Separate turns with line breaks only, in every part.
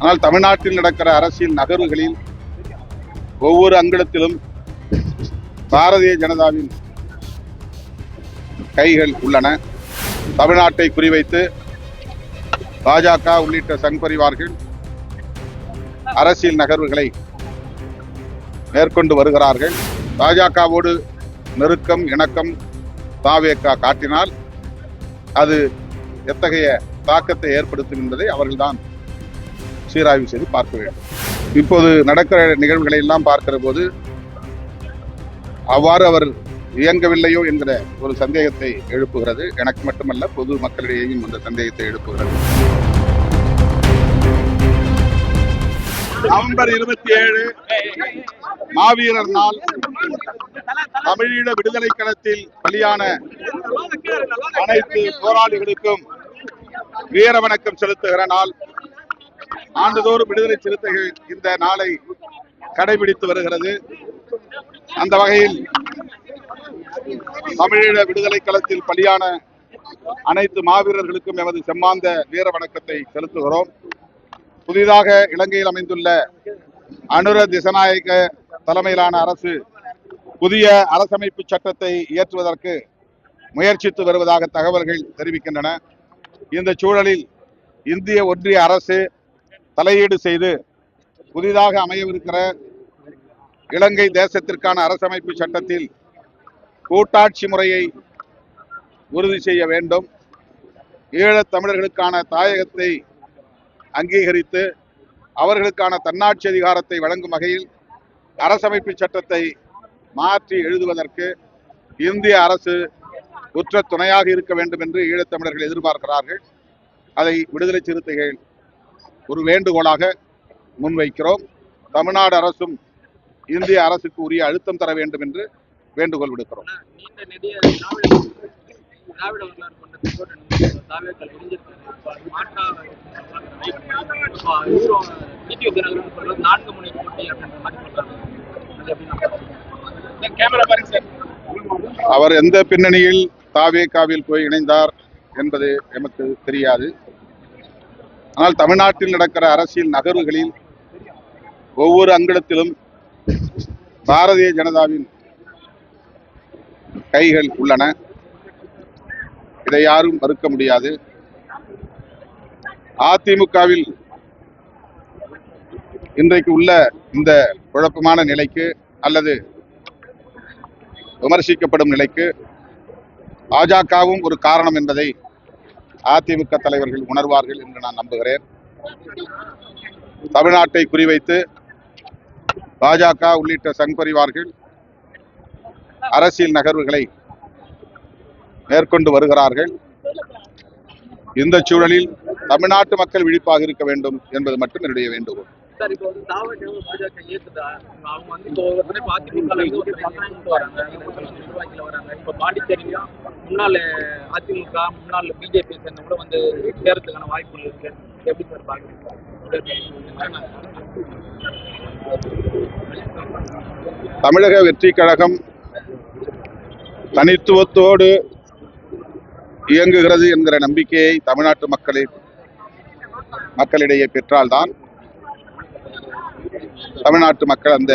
ஆனால் தமிழ்நாட்டில் நடக்கிற அரசியல் நகர்வுகளில் ஒவ்வொரு அங்கிடத்திலும் பாரதிய ஜனதாவின் கைகள் உள்ளன. தமிழ்நாட்டை குறிவைத்து பாஜக உள்ளிட்ட சங்பரிவார்கள் அரசியல் நகர்வுகளை மேற்கொண்டு வருகிறார்கள். பாஜகவோடு நெருக்கம் இணக்கம் தாவேக்கா காட்டினால் அது எத்தகைய தாக்கத்தை ஏற்படுத்தும் என்பதை அவர்கள்தான் சீராய்வு செய்து பார்க்க வேண்டும். இப்போது நடக்கிற நிகழ்வுகளை எல்லாம் பார்க்கிற போது அவ்வாறு அவர் இயங்கவில்லையோ என்கிற ஒரு சந்தேகத்தை எழுப்புகிறது. எனக்கு மட்டுமல்ல பொது மக்களிடையேயும் அந்த சந்தேகத்தை எழுப்புகிறது. நவம்பர் இருபத்தி ஏழு மாவீரர் நாள் தமிழீழ விடுதலை களத்தில் பலியான அனைத்து போராளிகளுக்கும் வீர வணக்கம் செலுத்துகிற நாள். ஆண்டுதோறும் விடுதலை சிறுத்தைகள் இந்த நாளை கடைபிடித்து வருகிறது. அந்த வகையில் தமிழீழ விடுதலை களத்தில் பலியான அனைத்து மாவீரர்களுக்கும் எமது செம்மாந்த வீர வணக்கத்தை செலுத்துகிறோம். புதிதாக இலங்கையில் அமைந்துள்ள அனுர திசநாயக தலைமையிலான அரசு புதிய அரசமைப்பு சட்டத்தை இயற்றுவதற்கு முயற்சித்து வருவதாக தகவல்கள் தெரிவிக்கின்றன. இந்த சூழலில் இந்திய ஒன்றிய அரசு தலையீடு செய்து புதிதாக அமையவிருக்கிற இலங்கை தேசத்திற்கான அரசமைப்பு சட்டத்தில் கூட்டாட்சி முறையை உறுதி செய்ய வேண்டும். ஈழத் தமிழர்களுக்கான தாயகத்தை அங்கீகரித்து அவர்களுக்கான தன்னாட்சி அதிகாரத்தை வழங்கும் வகையில் அரசமைப்பு சட்டத்தை மாற்றி எழுதுவதற்கு இந்திய அரசு உற்ற துணையாக இருக்க வேண்டும் என்று ஈழத்தமிழர்கள் எதிர்பார்க்கிறார்கள். அதை விடுதலை சிறுத்தைகள் ஒரு வேண்டுகோளாக முன்வைக்கிறோம். தமிழ்நாடு அரசும் இந்திய அரசுக்கு உரிய அழுத்தம் தர வேண்டும் என்று வேண்டுகோள் விடுக்கிறோம். அவர் எந்த பின்னணியில் தாவேகாவில் போய் இணைந்தார் என்பது எமக்கு தெரியாது. ஆனால் தமிழ்நாட்டில் நடக்கிற அரசியல் நகர்வுகளில் ஒவ்வொரு அங்கிடத்திலும் பாரதிய ஜனதாவின் கைகள் உள்ளன. இதை யாரும் மறுக்க முடியாது. அதிமுகவில் இன்றைக்கு உள்ள இந்த குழப்பமான நிலைக்கு அல்லது விமர்சிக்கப்படும் நிலைக்கு பாஜகவும் ஒரு காரணம் என்பதை அதிமுக தலைவர்கள் உணர்வார்கள் என்று நான் நம்புகிறேன். தமிழ்நாட்டை குறிவைத்து பாஜக உள்ளிட்ட சங்பரிவார்கள் அரசியல் நகர்வுகளை மேற்கொண்டு வருகிறார்கள். இந்த சூழலில் தமிழ்நாட்டு மக்கள் விழிப்பாக இருக்க வேண்டும் என்பது மட்டும் என்னுடைய வேண்டுகோள்.
சார் இப்போ வந்து தாவரம் பாஜக ஏத்துதா? அவங்க வந்து இப்போ ஒருத்தர் அதிமுக வராங்க நிர்வாகிகள் வராங்க. இப்போ பாண்டிச்சேரியிலும் முன்னாள் அதிமுக முன்னாள் பிஜேபி சேர்ந்த கூட வந்து சேரத்துக்கான வாய்ப்புகள் இருக்கு. எப்படி சார் பாக்குறீங்க?
தமிழக வெற்றி கழகம் தனித்துவத்தோடு இயங்குகிறது என்கிற நம்பிக்கையை தமிழ்நாட்டு மக்களின் மக்களிடையே பெற்றால்தான் தமிழ்நாட்டு மக்கள் அந்த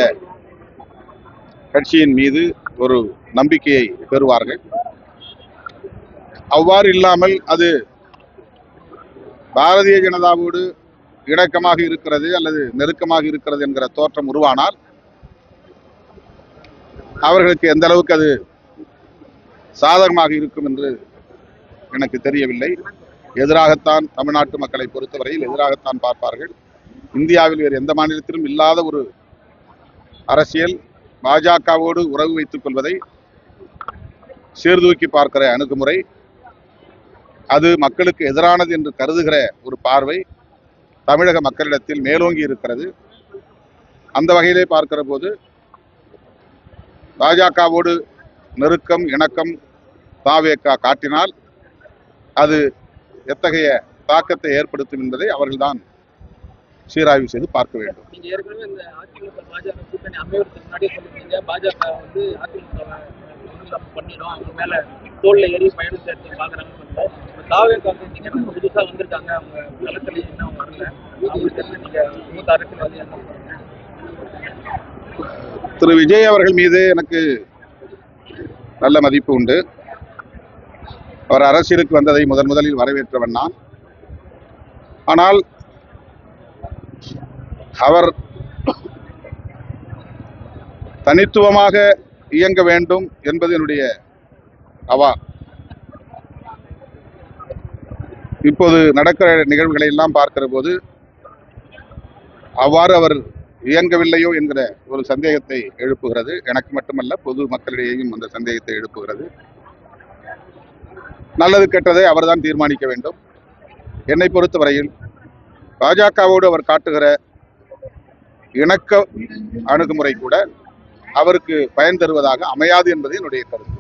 கட்சியின் மீது ஒரு நம்பிக்கையை பெறுவார்கள். அவ்வாறு இல்லாமல் அது பாரதிய ஜனதாவோடு இணக்கமாக இருக்கிறது அல்லது நெருக்கமாக இருக்கிறது என்கிற தோற்றம் உருவானால் அவர்களுக்கு எந்த அளவுக்கு அது சாதகமாக இருக்கும் என்று எனக்கு தெரியவில்லை. எதிராகத்தான் தமிழ்நாட்டு மக்களை பொறுத்தவரையில் எதிராகத்தான் பார்ப்பார்கள். இந்தியாவில் வேறு எந்த மாநிலத்திலும் இல்லாத ஒரு அரசியல் பாஜகவோடு உறவு வைத்துக் கொள்வதை சீர்தூக்கி பார்க்கிற அணுகுமுறை அது மக்களுக்கு எதிரானது என்று கருதுகிற ஒரு பார்வை தமிழக மக்களிடத்தில் மேலோங்கி இருக்கிறது. அந்த வகையிலே பார்க்கிற போது பாஜகவோடு நெருக்கம் இணக்கம் தாவேக்கா காட்டினால் அது எத்தகைய தாக்கத்தை ஏற்படுத்தும் என்பதை அவர்கள்தான் சீராய்வு செய்து பார்க்க வேண்டும்? திரு விஜய் அவர்கள் மீது எனக்கு நல்ல மதிப்பு உண்டு. அவர் அரசியலுக்கு வந்ததை முதன் முதலில் வரவேற்றவன் நான். ஆனால் அவர் தனித்துவமாக இயங்க வேண்டும் என்பது என்னுடைய அவா. இப்போது நடக்கிற நிகழ்வுகளை எல்லாம் பார்க்கிற போது அவ்வாறு அவர் இயங்கவில்லையோ என்கிற ஒரு சந்தேகத்தை எழுப்புகிறது. எனக்கு மட்டுமல்ல பொது மக்களிடையேயும் அந்த சந்தேகத்தை எழுப்புகிறது. நல்லது கெட்டதை அவர்தான் தீர்மானிக்க வேண்டும். என்னை பொறுத்தவரையில் பாஜகவோடு அவர் காட்டுகிற இணக்க அணுகுமுறை கூட அவருக்கு பயன் தருவதாக அமையாது என்பது என்னுடைய கருத்து.